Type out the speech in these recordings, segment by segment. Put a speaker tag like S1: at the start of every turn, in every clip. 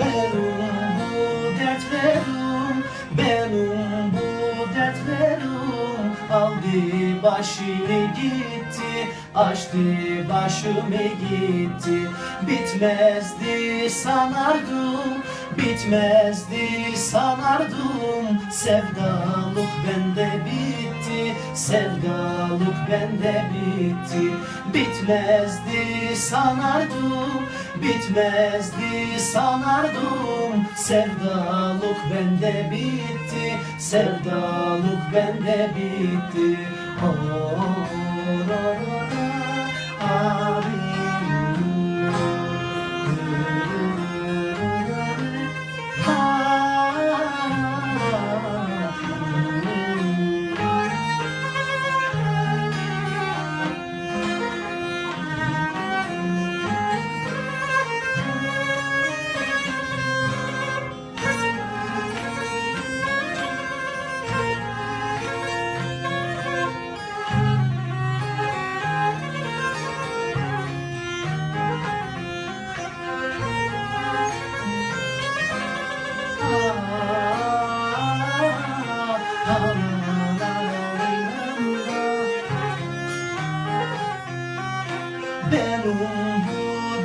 S1: Ben bu dertlerim Ben bu dertlerim Aldı başını gitti Açtı başımı gitti. Bitmezdi sanardım Bitmezdi sanardım. Sevdalık bende bitti Sevda Sevdalık bende bitti. Bitmezdi sanardım Bitmezdi sanardım. Sevdalık bende bitti Sevdalık bende bitti. Oh, ra, ra, ra,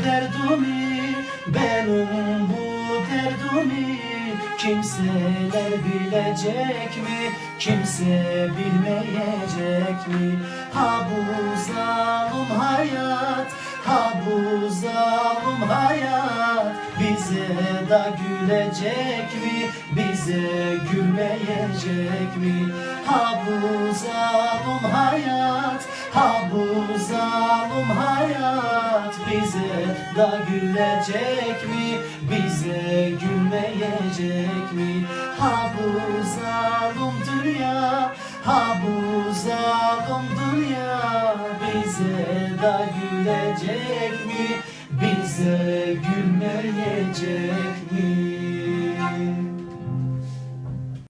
S1: bu derdimi, benim bu derdimi Kimseler bilecek mi, kimse bilmeyecek mi? Ha bu zalim hayat, ha bu zalim hayat. Bize da gülecek mi, bize gülmeyecek mi? Ha bu zalim hayat, ha bu zalim hayat. Bize da gülecek mi, bize gülmeyecek mi? Ha bu zalim dünya, ha bu zalim dünya Bize da gülecek mi, bize gülmeyecek